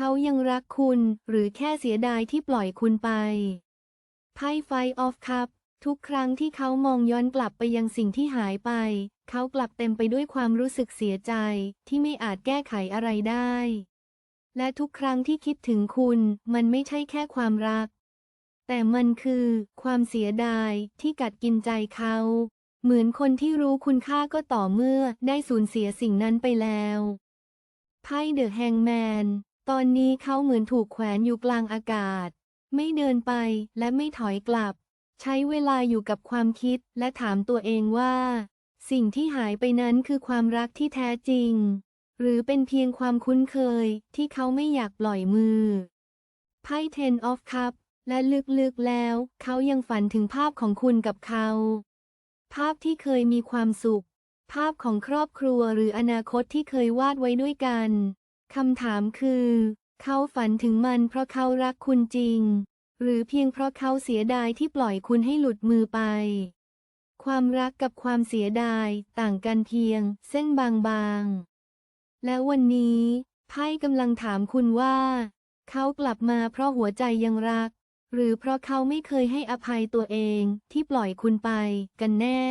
เขายังรักคุณ หรือแค่เสียดายที่ปล่อยคุณไป ไพ่ไฟออฟคัพทุกครั้งที่เขามองย้อนกลับไปยังสิ่งที่หายไป เขากลับเต็มไปด้วยความรู้สึกเสียใจ ที่ไม่อาจแก้ไขอะไรได้ และทุกครั้งที่คิดถึงคุณ มันไม่ใช่แค่ความรัก แต่มันคือ ความเสียดายที่กัดกินใจเขา เหมือนคนที่รู้คุณค่าก็ต่อเมื่อได้สูญเสียสิ่งนั้นไปแล้วไพ่เดอะแฮงแมน ตอนนี้เขาเหมือนถูกแขวนอยู่กลางอากาศ ไม่เดินไปและไม่ถอยกลับ ใช้เวลาอยู่กับความคิดและถามตัวเองว่า สิ่งที่หายไปนั้นคือความรักที่แท้จริง หรือเป็นเพียงความคุ้นเคยที่เขาไม่อยากปล่อยมือไพ่ Ten of Cup และลึกๆแล้ว เขายังฝันถึงภาพของคุณกับเขา ภาพที่เคยมีความสุข ภาพของครอบครัวหรืออนาคตที่เคยวาดไว้ด้วยกัน คำถามคือ เขาฝันถึงมันเพราะเขารักคุณจริง หรือเพียงเพราะเขาเสียดายที่ปล่อยคุณให้หลุดมือไป ความรักกับความเสียดายต่างกันเพียง เส้นบางๆ และวันนี้ไพ่กำลังถามคุณว่า เขากลับมาเพราะหัวใจยังรัก หรือเพราะเขาไม่เคยให้อภัยตัวเองที่ปล่อยคุณไปกันแน่